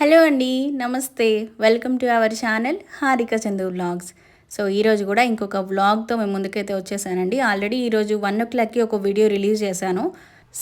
Hello అండి నమస్తే. Welcome to our channel Harika Chandu vlogs. So ఈరోజు కూడా ఇంకొక వ్లాగ్తో మేము ముందుకైతే వచ్చేసానండి. ఆల్రెడీ ఈరోజు వన్ ఓ క్లాక్కి ఒక వీడియో రిలీజ్ చేశాను.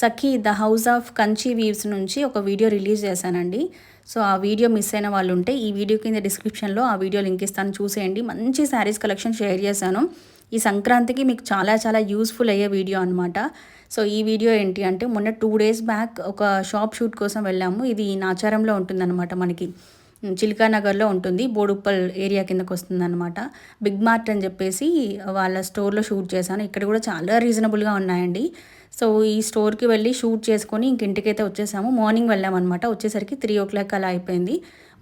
Sakhi the house of Kanchi weaves నుంచి ఒక వీడియో రిలీజ్ చేశానండి. సో ఆ వీడియో మిస్ అయిన వాళ్ళు ఉంటే ఈ వీడియో కింద డిస్క్రిప్షన్లో ఆ వీడియో లింక్ ఇస్తాను. చూసేయండి. మంచి శారీస్ కలెక్షన్ షేర్ చేశాను. ఈ సంక్రాంతికి మీకు చాలా చాలా యూస్ఫుల్ అయ్యే వీడియో అనమాట సో ఈ వీడియో ఏంటి అంటే మొన్న టూ డేస్ బ్యాక్ ఒక షాప్ షూట్ కోసం వెళ్ళాము. ఇది నాచారంలో ఉంటుందన్నమాట మనకి. చిల్కానగర్లో ఉంటుంది. బోడుప్పల్ ఏరియా కిందకు వస్తుందన్నమాట. బిగ్ మార్ట్ అని చెప్పేసి వాళ్ళ స్టోర్లో షూట్ చేశాను. ఇక్కడ కూడా చాలా రీజనబుల్గా ఉన్నాయండి. సో ఈ స్టోర్కి వెళ్ళి షూట్ చేసుకొని ఇంక ఇంటికైతే వచ్చేసాము. మార్నింగ్ వెళ్ళామన్నమాట. వచ్చేసరికి త్రీ ఓ క్లాక్ అలా అయిపోయింది.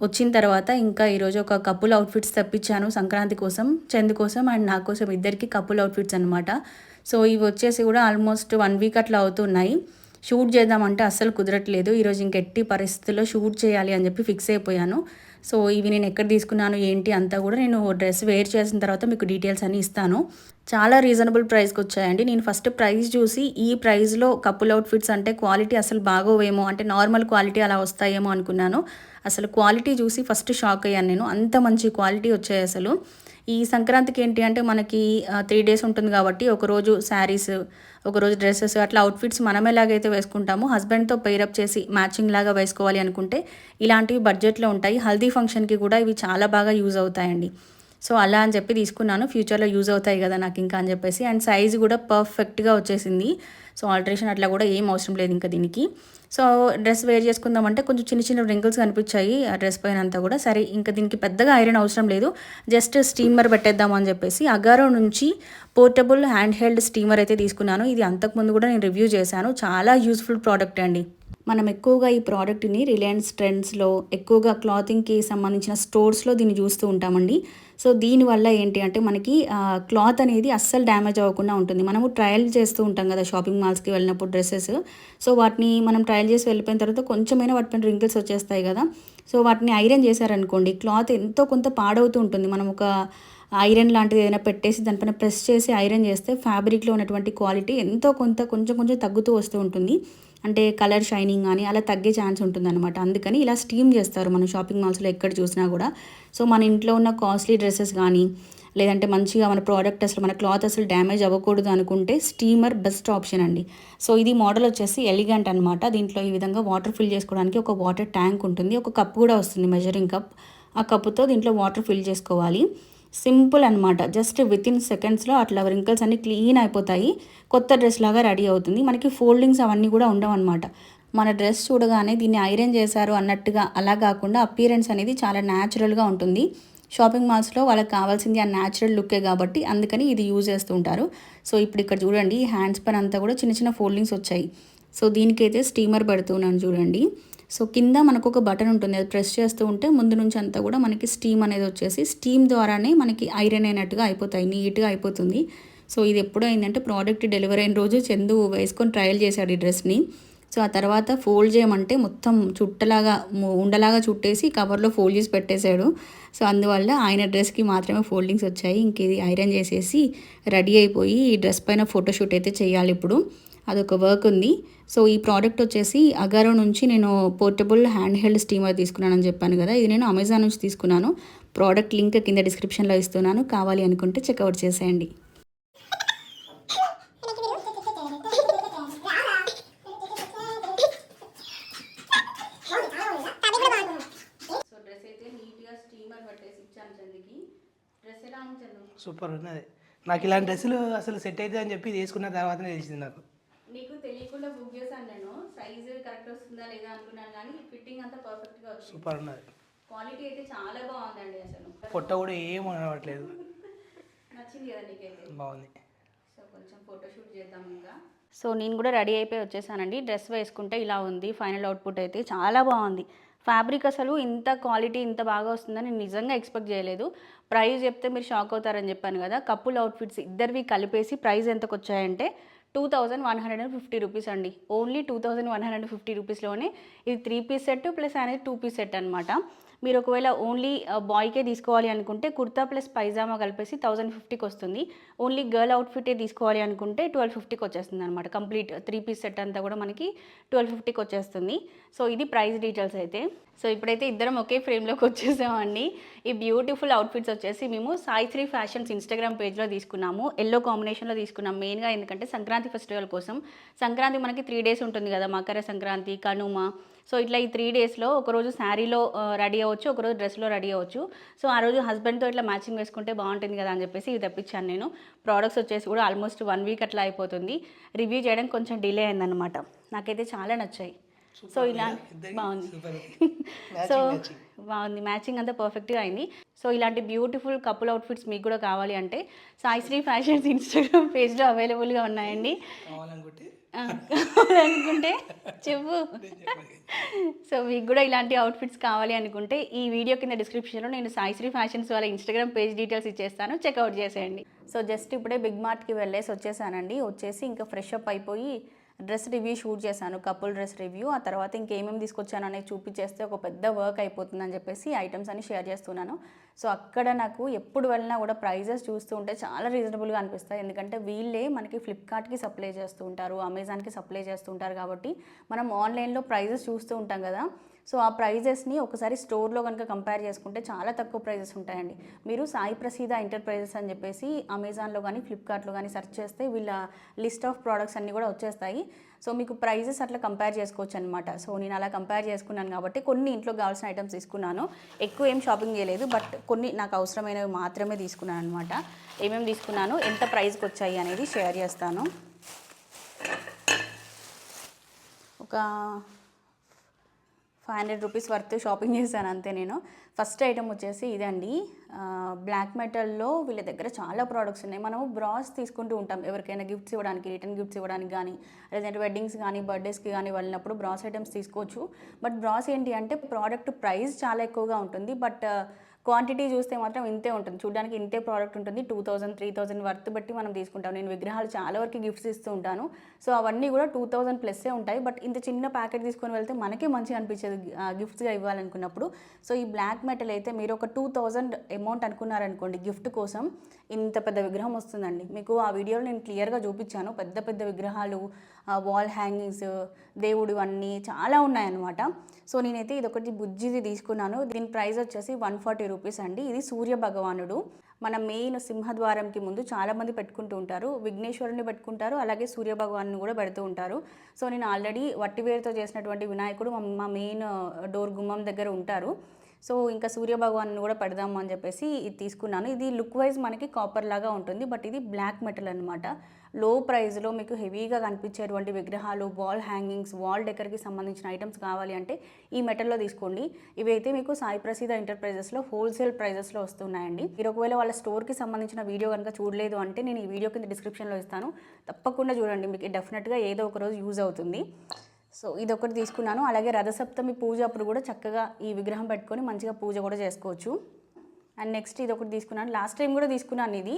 వచ్చిన తర్వాత ఇంకా ఈరోజు ఒక కపుల్ అవుట్ఫిట్స్ తెప్పించాను సంక్రాంతి కోసం చందు కోసం అండ్ నా కోసం ఇద్దరికి కపుల్ అవుట్ఫిట్స్ అనమాట సో ఇవి వచ్చేసి కూడా ఆల్మోస్ట్ వన్ వీక్ అట్లా అవుతున్నాయి. షూట్ చేద్దామంటే అస్సలు కుదరట్లేదు. ఈరోజు ఇంకెట్టి పరిస్థితుల్లో షూట్ చేయాలి అని చెప్పి ఫిక్స్ అయిపోయాను. సో ఇవి నేను ఎక్కడ తీసుకున్నాను ఏంటి అంతా కూడా నేను డ్రెస్ వేర్ చేసిన తర్వాత మీకు డీటెయిల్స్ అన్నీ ఇస్తాను. చాలా రీజనబుల్ ప్రైస్కి వచ్చాయండి. నేను ఫస్ట్ ప్రైస్ చూసి ఈ ప్రైస్లో కపుల్ అవుట్ఫిట్స్ అంటే క్వాలిటీ అసలు బాగోవేమో అంటే నార్మల్ క్వాలిటీ అలా వస్తాయేమో అనుకున్నాను. అసలు క్వాలిటీ చూసి ఫస్ట్ షాక్ అయ్యాను నేను. అంత మంచి క్వాలిటీ వచ్చాయి అసలు. ఈ సంక్రాంతికి ఏంటి అంటే మనకి త్రీ డేస్ ఉంటుంది కాబట్టి ఒకరోజు శారీస్ ఒకరోజు డ్రెస్సెస్ అట్లా అవుట్ఫిట్స్ మనం ఎలాగైతే వేసుకుంటామో. హస్బెండ్తో పేరప్ చేసి మ్యాచింగ్ లాగా వేసుకోవాలి అనుకుంటే ఇలాంటివి బడ్జెట్లో ఉంటాయి. హల్దీ ఫంక్షన్కి కూడా ఇవి చాలా బాగా యూజ్ అవుతాయండి. సో అలా అని చెప్పి తీసుకున్నాను. ఫ్యూచర్లో యూజ్ అవుతాయి కదా నాకు ఇంకా అని చెప్పేసి. అండ్ సైజ్ కూడా పర్ఫెక్ట్గా వచ్చేసింది. సో ఆల్టరేషన్ అట్లా కూడా ఏం అవసరం లేదు ఇంకా దీనికి. సో డ్రెస్ వేర్ చేసుకుందామంటే కొంచెం చిన్న చిన్న రింకిల్స్ కనిపించాయి ఆ డ్రెస్ పైన అంతా కూడా. సరే ఇంకా దీనికి పెద్దగా ఐరన్ అవసరం లేదు. జస్ట్ స్టీమర్ పెట్టేద్దాం అని చెప్పేసి. అగారో నుంచి పోర్టబుల్ హ్యాండ్ హెల్డ్ స్టీమర్ అయితే తీసుకున్నాను. ఇది అంతకుముందు కూడా నేను రివ్యూ చేశాను. చాలా యూస్ఫుల్ ప్రోడక్ట్ అండి. మనం ఎక్కువగా ఈ ప్రోడక్ట్ని రిలయన్స్ ట్రెండ్స్లో ఎక్కువగా క్లాతింగ్కి సంబంధించిన స్టోర్స్లో దీన్ని చూస్తూ ఉంటామండి. సో దీనివల్ల ఏంటి అంటే మనకి క్లాత్ అనేది అస్సలు డ్యామేజ్ అవ్వకుండా ఉంటుంది. మనము ట్రయల్ చేస్తూ ఉంటాం కదా షాపింగ్ మాల్స్కి వెళ్ళినప్పుడు డ్రెస్సెస్. సో వాటిని మనం ట్రయల్ చేసి వెళ్ళిపోయిన తర్వాత కొంచెమైనా వాటిపైన రింకిల్స్ వచ్చేస్తాయి కదా. సో వాటిని ఐరన్ చేశారనుకోండి క్లాత్ ఎంతో కొంత పాడవుతూ ఉంటుంది. మనం ఒక ఐరన్ లాంటిది ఏదైనా పెట్టేసి దానిపైన ప్రెస్ చేసి ఐరన్ చేస్తే ఫ్యాబ్రిక్లో ఉన్నటువంటి క్వాలిటీ ఎంతో కొంత కొంచెం కొంచెం తగ్గుతూ వస్తూ ఉంటుంది. అంటే కలర్ షైనింగ్ కానీ అలా తగ్గే ఛాన్స్ ఉంటుంది అనమాట అందుకని ఇలా స్టీమ్ చేస్తారు మనం షాపింగ్ మాల్స్లో ఎక్కడ చూసినా కూడా. సో మన ఇంట్లో ఉన్న కాస్ట్లీ డ్రెస్సెస్ కానీ లేదంటే మంచిగా మన ప్రోడక్ట్ అసలు మన క్లాత్ అసలు డ్యామేజ్ అవ్వకూడదు అనుకుంటే స్టీమర్ బెస్ట్ ఆప్షన్ అండి. సో ఇది మోడల్ వచ్చేసి ఎలిగెంట్ అనమాట దీంట్లో ఈ విధంగా వాటర్ ఫిల్ చేసుకోవడానికి ఒక వాటర్ ట్యాంక్ ఉంటుంది. ఒక కప్ కూడా వస్తుంది మెజరింగ్ కప్. ఆ కప్పుతో దీంట్లో వాటర్ ఫిల్ చేసుకోవాలి. సింపుల్ అనమాట జస్ట్ విత్ ఇన్ సెకండ్స్లో అట్లా రింకిల్స్ అన్నీ క్లీన్ అయిపోతాయి. కొత్త డ్రెస్ లాగా రెడీ అవుతుంది. మనకి ఫోల్డింగ్స్ అవన్నీ కూడా ఉండవన్నమాట మన డ్రెస్ చూడగానే దీన్ని ఐరన్ చేశారు అన్నట్టుగా అలా కాకుండా అపీరెన్స్ అనేది చాలా న్యాచురల్గా ఉంటుంది. షాపింగ్ మాల్స్లో వాళ్ళకి కావాల్సింది ఆ న్యాచురల్ లుక్కే కాబట్టి అందుకని ఇది యూజ్ చేస్తూ ఉంటారు. సో ఇప్పుడు ఇక్కడ చూడండి హ్యాండ్స్ పైన అంతా కూడా చిన్న చిన్న ఫోల్డింగ్స్ వచ్చాయి. సో దీనికైతే స్టీమర్ పెడుతున్నాను చూడండి. సో కింద మనకు ఒక బటన్ ఉంటుంది అది ప్రెస్ చేస్తూ ఉంటే ముందు నుంచి అంతా కూడా మనకి స్టీమ్ అనేది వచ్చేసి స్టీమ్ ద్వారానే మనకి ఐరన్ అయినట్టుగా అయిపోతాయి నీట్గా అయిపోతుంది. సో ఇది ఎప్పుడో అయిందంటే ప్రోడక్ట్ డెలివరీ అయిన రోజు చందు వేసుకొని ట్రయల్ చేశాడు ఈ డ్రెస్ని. సో ఆ తర్వాత ఫోల్డ్ చేయమంటే మొత్తం చుట్టలాగా ఉండలాగా చుట్టేసి కవర్లో ఫోల్డ్ చేసి పెట్టేశాడు. సో అందువల్ల ఆయన డ్రెస్కి మాత్రమే ఫోల్డింగ్స్ వచ్చాయి. ఇంక ఇది ఐరన్ చేసేసి రెడీ అయిపోయి ఈ డ్రెస్ పైన ఫోటోషూట్ అయితే చేయాలి ఇప్పుడు. అదొక వర్క్ ఉంది. సో ఈ ప్రోడక్ట్ వచ్చేసి అగారో నుంచి నేను పోర్టబుల్ హ్యాండ్ హెల్డ్ స్టీమర్ తీసుకున్నానని చెప్పాను కదా. ఇది నేను అమెజాన్ నుంచి తీసుకున్నాను. ప్రోడక్ట్ లింక్ కింద డిస్క్రిప్షన్లో ఇస్తున్నాను. కావాలి అనుకుంటే చెక్అవుట్ చేసేయండి. సూపర్ ఉన్నది. నాకు ఇలాంటి డ్రెస్సులు అసలు సెట్ అవుతుంది అని చెప్పి తీసుకున్న తర్వాతనే తెలిసింది నాకు. నీకు తెలియకుండా బుక్ చేశాను నేను. సైజ్ కరెక్ట్ వస్తుందా లేదా అనుకున్నాను కానీ ఫిట్టింగ్ అంతా పర్ఫెక్ట్గా వచ్చింది. సూపర్ ఉన్నది క్వాలిటీ అయితే చాలా బాగుందండి అసలు. పొట్ట కూడా ఏం అనవట్లేదు నచ్చింది కదా నీకైతే? బాగుంది. సో కొంచెం ఫోటోషూట్ చేద్దాం ఇంకా. సో నేను కూడా రెడీ అయిపోయి వచ్చేసానండి. డ్రెస్ వేసుకుంటే ఇలా ఉంది. ఫైనల్ అవుట్పుట్ అయితే చాలా బాగుంది. ఫ్యాబ్రిక్ అసలు ఇంత క్వాలిటీ ఇంత బాగా వస్తుందని నేను నిజంగా ఎక్స్పెక్ట్ చేయలేదు. ప్రైస్ చెప్తే మీరు షాక్ అవుతారని చెప్పాను కదా. కపుల్ అవుట్ఫిట్స్ ఇద్దరివి కలిపేసి ప్రైస్ ఎంతకు వచ్చాయంటే two thousand one hundred and fifty rupees అండి. Only two thousand one hundred fifty రూపీస్లోనే ఇది త్రీ పీస్ సెట్ ప్లస్ అనేది టూ పీస్ సెట్ అనమాట మీరు ఒకవేళ ఓన్లీ బాయ్కే uh, తీసుకోవాలి అనుకుంటే కుర్తా ప్లస్ పైజామా కలిపేసి థౌజండ్ ఫిఫ్టీకి వస్తుంది. ఓన్లీ గర్ల్ అవుట్ఫిటే తీసుకోవాలి అనుకుంటే ట్వెల్వ్ ఫిఫ్టీకి వచ్చేస్తుంది అనమాట కంప్లీట్ త్రీ పీస్ సెట్ అంతా కూడా మనకి ట్వెల్వ్ ఫిఫ్టీకి వచ్చేస్తుంది. సో ఇది ప్రైస్ డీటెయిల్స్ అయితే. సో ఇప్పుడైతే ఇద్దరం ఒకే ఫ్రేమ్లోకి వచ్చేసామండి. ఈ బ్యూటిఫుల్ అవుట్ఫిట్స్ వచ్చేసి మేము సాయి త్రీ ఫ్యాషన్స్ ఇన్స్టాగ్రామ్ పేజ్లో తీసుకున్నాము. ఎల్లో కాంబినేషన్లో తీసుకున్నాం. మెయిన్గా ఎందుకంటే సంక్రాంతి ఫెస్టివల్ కోసం. సంక్రాంతి మనకి త్రీ డేస్ ఉంటుంది కదా మకర సంక్రాంతి కనుమ సో ఇట్లా ఈ త్రీ డేస్లో ఒకరోజు శారీలో రెడీ అవ్వచ్చు ఒకరోజు డ్రెస్లో రెడీ అవ్వచ్చు. సో ఆ రోజు హస్బెండ్తో ఇట్లా మ్యాచింగ్ వేసుకుంటే బాగుంటుంది కదా అని చెప్పేసి ఇవి తెప్పించాను నేను. ప్రోడక్ట్స్ వచ్చేసి కూడా ఆల్మోస్ట్ వన్ వీక్ అట్లా అయిపోతుంది. రివ్యూ చేయడం కొంచెం డిలే అయిందనమాట నాకైతే చాలా నచ్చాయి. సో ఇలా బాగుంది. సో బాగుంది. మ్యాచింగ్ అంతా పర్ఫెక్ట్గా అయింది. సో ఇలాంటి బ్యూటిఫుల్ కపుల్ అవుట్ఫిట్స్ మీకు కూడా కావాలి అంటే సాయిశ్రీ ఫ్యాషన్స్ ఇన్స్టాగ్రామ్ పేజ్లో అవైలబుల్గా ఉన్నాయండి. అనుకుంటే చెప్పు. సో మీకు కూడా ఇలాంటి అవుట్ఫిట్స్ కావాలి అనుకుంటే ఈ వీడియో కింద డిస్క్రిప్షన్లో నేను సాయిశ్రీ ఫ్యాషన్స్ వాళ్ళ ఇన్స్టాగ్రామ్ పేజ్ డీటెయిల్స్ ఇచ్చేస్తాను. చెక్అవుట్ చేసేయండి. సో జస్ట్ ఇప్పుడే బిగ్ మార్ట్కి వెళ్ళేసి వచ్చేసానండి. వచ్చేసి ఇంకా ఫ్రెష్ అప్ అయిపోయి డ్రెస్ రివ్యూ షూట్ చేశాను కపుల్ డ్రెస్ రివ్యూ. ఆ తర్వాత ఇంకేమేమి తీసుకొచ్చాను అనేది చూపించేస్తే ఒక పెద్ద వర్క్ అయిపోతుందని చెప్పేసి ఐటమ్స్ అని షేర్ చేస్తున్నాను. సో అక్కడ నాకు ఎప్పుడు వెళ్ళినా కూడా ప్రైజెస్ చూస్తూ ఉంటే చాలా రీజనబుల్గా అనిపిస్తాయి. ఎందుకంటే వీళ్ళే మనకి ఫ్లిప్కార్ట్కి సప్లై చేస్తూ ఉంటారు అమెజాన్కి సప్లై చేస్తూ ఉంటారు కాబట్టి మనం ఆన్లైన్లో ప్రైజెస్ చూస్తూ ఉంటాం కదా. సో ఆ ప్రైజెస్ని ఒకసారి స్టోర్లో కనుక కంపేర్ చేసుకుంటే చాలా తక్కువ ప్రైజెస్ ఉంటాయండి. మీరు సాయి ప్రసీద ఎంటర్ప్రైజెస్ అని చెప్పేసి అమెజాన్లో కానీ ఫ్లిప్కార్ట్లో కానీ సెర్చ్ చేస్తే వీళ్ళ లిస్ట్ ఆఫ్ ప్రోడక్ట్స్ అన్నీ కూడా వచ్చేస్తాయి. సో మీకు ప్రైజెస్ అట్లా కంపేర్ చేసుకోవచ్చు అనమాట సో నేను అలా కంపేర్ చేసుకున్నాను కాబట్టి కొన్ని ఇంట్లో కావాల్సిన ఐటమ్స్ తీసుకున్నాను. ఎక్కువ ఏం షాపింగ్ చేయలేదు. బట్ కొన్ని నాకు అవసరమైనవి మాత్రమే తీసుకున్నాను అనమాట ఏమేమి తీసుకున్నాను ఎంత ప్రైస్కి వచ్చాయి అనేది షేర్ చేస్తాను. ఒక five hundred rupees worth shopping చేశాను అంతే నేను. ఫస్ట్ ఐటమ్ వచ్చేసి ఇదండి. బ్లాక్ మెటల్లో వీళ్ళ దగ్గర చాలా ప్రోడక్ట్స్ ఉన్నాయి. మనము బ్రాస్ తీసుకుంటూ ఉంటాం. ఎవరికైనా గిఫ్ట్స్ ఇవ్వడానికి రిటర్న్ గిఫ్ట్స్ ఇవ్వడానికి కానీ లేదంటే వెడ్డింగ్స్ కానీ బర్త్డేస్కి కానీ వెళ్ళినప్పుడు బ్రాస్ ఐటమ్స్ తీసుకోవచ్చు. బట్ బ్రాస్ ఏంటి అంటే ప్రోడక్ట్ ప్రైస్ చాలా ఎక్కువగా ఉంటుంది. బట్ క్వాంటిటీ చూస్తే మాత్రం ఇంతే ఉంటుంది. చూడడానికి ఇంతే ప్రోడక్ట్ ఉంటుంది. Two thousand three thousand worth బట్టి మనం తీసుకుంటాం. నేను విగ్రహాలు చాలా వరకు గిఫ్ట్స్ ఇస్తూ ఉంటాను. సో అవన్నీ కూడా టూ థౌసండ్ ప్లస్సే ఉంటాయి. బట్ ఇంత చిన్న ప్యాకెట్ తీసుకొని వెళ్తే మనకే మంచిగా అనిపించేది గిఫ్ట్స్గా ఇవ్వాలనుకున్నప్పుడు. సో ఈ బ్లాక్ మెటల్ అయితే మీరు ఒక టూ థౌజండ్ అమౌంట్ అనుకున్నారనుకోండి గిఫ్ట్ కోసం ఇంత పెద్ద విగ్రహం వస్తుందండి. మీకు ఆ వీడియోలో నేను క్లియర్గా చూపించాను. పెద్ద పెద్ద విగ్రహాలు వాల్ హ్యాంగింగ్స్ దేవుడు అన్నీ చాలా ఉన్నాయన్నమాట. సో నేనైతే ఇదొకటి బుజ్జిది తీసుకున్నాను. దీని ప్రైస్ వచ్చేసి వన్ ఫార్టీ రూపీస్ అండి. ఇది సూర్య భగవానుడు. మన మెయిన్ సింహద్వారంకి ముందు చాలా మంది పెట్టుకుంటూ ఉంటారు. విఘ్నేశ్వరుని పెట్టుకుంటారు. అలాగే సూర్య భగవాన్ని కూడా పెడుతూ ఉంటారు. సో నేను ఆల్రెడీ వట్టివేరుతో చేసినటువంటి వినాయకుడు మా మెయిన్ డోర్ గుమ్మం దగ్గర ఉంటారు. సో ఇంకా సూర్య భగవాన్ని కూడా పెడదాము అని చెప్పేసి ఇది తీసుకున్నాను. ఇది లుక్ వైజ్ మనకి కాపర్ లాగా ఉంటుంది. బట్ ఇది బ్లాక్ మెటల్ అనమాట లో ప్రైస్లో మీకు హెవీగా కనిపించేటువంటి విగ్రహాలు వాల్ హ్యాంగింగ్స్ వాల్ డెకర్కి సంబంధించిన ఐటమ్స్ కావాలి అంటే ఈ మెటల్లో తీసుకోండి. ఇవైతే మీకు సాయి ప్రసీద ఎంటర్ప్రైజెస్లో హోల్సేల్ ప్రైజెస్లో వస్తున్నాయండి. మీరు ఒకవేళ వాళ్ళ స్టోర్కి సంబంధించిన వీడియో కనుక చూడలేదు అంటే నేను ఈ వీడియో కింద డిస్క్రిప్షన్లో ఇస్తాను. తప్పకుండా చూడండి. మీకు డెఫినెట్గా ఏదో ఒక రోజు యూజ్ అవుతుంది. సో ఇది ఒకటి తీసుకున్నాను. అలాగే రథసప్తమి పూజ అప్పుడు కూడా చక్కగా ఈ విగ్రహం పెట్టుకొని మంచిగా పూజ కూడా చేసుకోవచ్చు. అండ్ నెక్స్ట్ ఇది ఒకటి తీసుకున్నాను. లాస్ట్ టైం కూడా తీసుకున్నాను ఇది.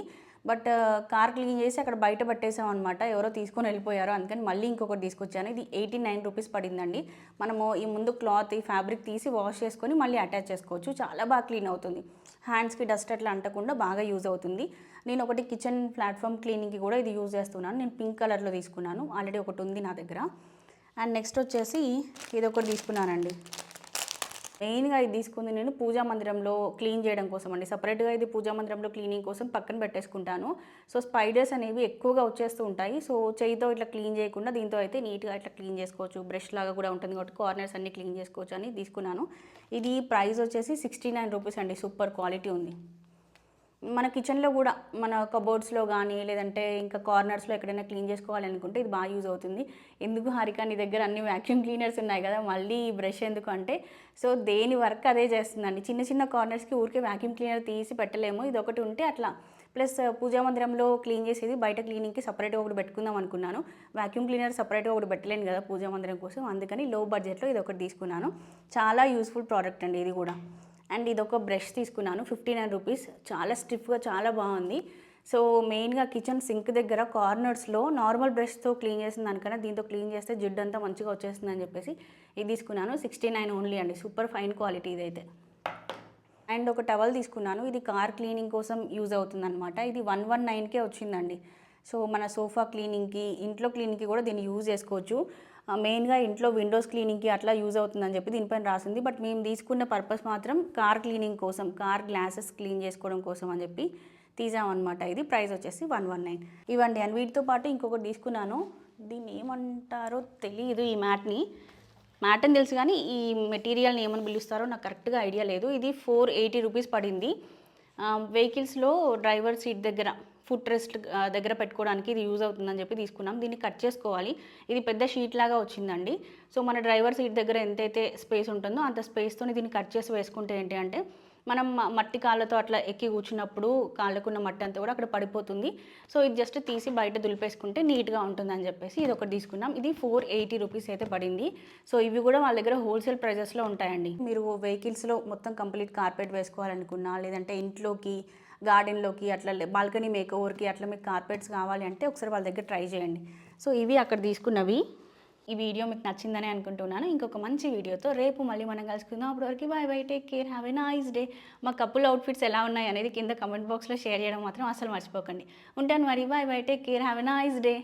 బట్ కార్ క్లీన్ చేసి అక్కడ బయట పట్టేసాం అనమాట ఎవరో తీసుకొని వెళ్ళిపోయారు. అందుకని మళ్ళీ ఇంకొకటి తీసుకొచ్చాను. ఇది ఎయిటీ నైన్ రూపీస్ పడిందండి. మనము ఈ ముందు క్లాత్ ఈ ఫ్యాబ్రిక్ తీసి వాష్ చేసుకొని మళ్ళీ అటాచ్ చేసుకోవచ్చు. చాలా బాగా క్లీన్ అవుతుంది. హ్యాండ్స్కి డస్ట్ అట్లా అంటకుండా బాగా యూజ్ అవుతుంది. నేను ఒకటి కిచెన్ ప్లాట్ఫామ్ క్లీనింగ్కి కూడా ఇది యూజ్ చేస్తున్నాను. నేను పింక్ కలర్లో తీసుకున్నాను. ఆల్రెడీ ఒకటి ఉంది నా దగ్గర. అండ్ నెక్స్ట్ వచ్చేసి ఇది ఒకటి తీసుకున్నానండి. మెయిన్గా ఇది తీసుకుంది నేను పూజా మందిరంలో క్లీన్ చేయడం కోసం అండి సపరేట్గా ఇది పూజా మందిరంలో క్లీనింగ్ కోసం పక్కన పెట్టేసుకుంటాను. సో స్పైడర్స్ అనేవి ఎక్కువగా వచ్చేస్తూ ఉంటాయి. సో చేయితో ఇట్లా క్లీన్ చేయకుండా దీంతో అయితే నీట్గా ఇట్లా క్లీన్ చేసుకోవచ్చు. బ్రష్ లాగా కూడా ఉంటుంది కాబట్టి కార్నర్స్ అన్ని క్లీన్ చేసుకోవచ్చు అని తీసుకున్నాను. ఇది ప్రైస్ వచ్చేసి సిక్స్టీ నైన్ రూపీస్ అండి. సూపర్ క్వాలిటీ ఉంది. మన కిచెన్లో కూడా మన కబోర్డ్స్లో కానీ లేదంటే ఇంకా కార్నర్స్లో ఎక్కడైనా క్లీన్ చేసుకోవాలి అనుకుంటే ఇది బాగా యూజ్ అవుతుంది. ఎందుకు హారిక నీ దగ్గర అన్ని వ్యాక్యూమ్ క్లీనర్స్ ఉన్నాయి కదా మళ్ళీ బ్రష్ ఎందుకు అంటే సో దేని వర్క్ అదే చేస్తుందండి. చిన్న చిన్న కార్నర్స్కి ఊరికే వ్యాక్యూమ్ క్లీనర్ తీసి పెట్టలేము ఇది ఒకటి ఉంటే అట్లా. ప్లస్ uh, పూజా మందిరంలో క్లీన్ చేసేది బయట క్లీనింగ్కి సపరేట్గా ఒకటి పెట్టుకుందాం అనుకున్నాను. వ్యాక్యూమ్ క్లీనర్ సపరేట్గా ఒకటి పెట్టలేను కదా పూజా మందిరం కోసం అందుకని లో బడ్జెట్లో ఇది ఒకటి తీసుకున్నాను. చాలా యూస్ఫుల్ ప్రోడక్ట్ అండి ఇది కూడా. అండ్ ఇదొక బ్రష్ తీసుకున్నాను ఫిఫ్టీ నైన్ రూపీస్. చాలా స్టిఫ్గా చాలా బాగుంది. సో మెయిన్గా కిచెన్ సింక్ దగ్గర కార్నర్స్లో నార్మల్ బ్రష్తో క్లీన్ చేసిన దానికన్నా దీంతో క్లీన్ చేస్తే జిడ్డు అంతా మంచిగా వచ్చేస్తుంది అని చెప్పేసి ఇది తీసుకున్నాను. సిక్స్టీ నైన్ ఓన్లీ అండి. సూపర్ ఫైన్ క్వాలిటీ ఇదైతే. అండ్ ఒక టవల్ తీసుకున్నాను. ఇది కార్ క్లీనింగ్ కోసం యూజ్ అవుతుందన్నమాట. ఇది వన్ వన్ నైన్కే వచ్చిందండి. సో మన సోఫా క్లీనింగ్కి ఇంట్లో క్లీనింగ్కి కూడా దీన్ని యూజ్ చేసుకోవచ్చు. మెయిన్గా ఇంట్లో విండోస్ క్లీనింగ్కి అట్లా యూజ్ అవుతుందని చెప్పి దీనిపైన రాసింది. బట్ మేము తీసుకున్న పర్పస్ మాత్రం కార్ క్లీనింగ్ కోసం కార్ గ్లాసెస్ క్లీన్ చేసుకోవడం కోసం అని చెప్పి తీసామన్నమాట. ఇది ప్రైస్ వచ్చేసి వన్ వన్ నైన్ ఇవ్వండి. అండ్ వీటితో పాటు ఇంకొకటి తీసుకున్నాను. దీన్ని ఏమంటారో తెలియదు ఈ మ్యాట్ని మ్యాట్ అని తెలుసు కానీ ఈ మెటీరియల్ని ఏమని పిలుస్తారో నాకు కరెక్ట్గా ఐడియా లేదు. ఇది ఫోర్ ఎయిటీ రూపీస్ పడింది. వెహికల్స్లో డ్రైవర్ సీట్ దగ్గర ఫుట్ రెస్ట్ దగ్గర పెట్టుకోవడానికి ఇది యూజ్ అవుతుందని చెప్పి తీసుకున్నాం. దీన్ని కట్ చేసుకోవాలి. ఇది పెద్ద షీట్ లాగా వచ్చిందండి. సో మన డ్రైవర్ సీట్ దగ్గర ఎంతైతే స్పేస్ ఉంటుందో అంత స్పేస్తో దీన్ని కట్ చేసి వేసుకుంటే ఏంటి అంటే మనం మట్టి కాళ్ళతో అట్లా ఎక్కి కూర్చున్నప్పుడు కాళ్ళకున్న మట్టి అంతా కూడా అక్కడ పడిపోతుంది. సో ఇది జస్ట్ తీసి బయట దులిపేసుకుంటే నీట్గా ఉంటుందని చెప్పేసి ఇది ఒకటి తీసుకున్నాం. ఇది ఫోర్ ఎయిటీ రూపీస్ అయితే పడింది. సో ఇవి కూడా వాళ్ళ దగ్గర హోల్సేల్ ప్రైజెస్లో ఉంటాయండి. మీరు వెహికల్స్లో మొత్తం కంప్లీట్ కార్పెట్ వేసుకోవాలనుకున్నా లేదంటే ఇంట్లోకి గార్డెన్లోకి అట్లా బాల్కనీ మేక్ ఓవర్కి అట్లా మీకు కార్పెట్స్ కావాలి అంటే ఒకసారి వాళ్ళ దగ్గర ట్రై చేయండి. సో ఇవి అక్కడ తీసుకున్నవి. ఈ వీడియో మీకు నచ్చిందని అనుకుంటున్నాను. ఇంకొక మంచి వీడియోతో రేపు మళ్ళీ మనం కలుసుకుందాం. అప్పటివరకు bye bye take care have a nice day. మా కపుల్ అవుట్ఫిట్స్ ఎలా ఉన్నాయి అనేది కింద కమెంట్ బాక్స్లో షేర్ చేయడం మాత్రం అసలు మర్చిపోకండి. ఉంటాను మరి. Bye bye take care have a nice day.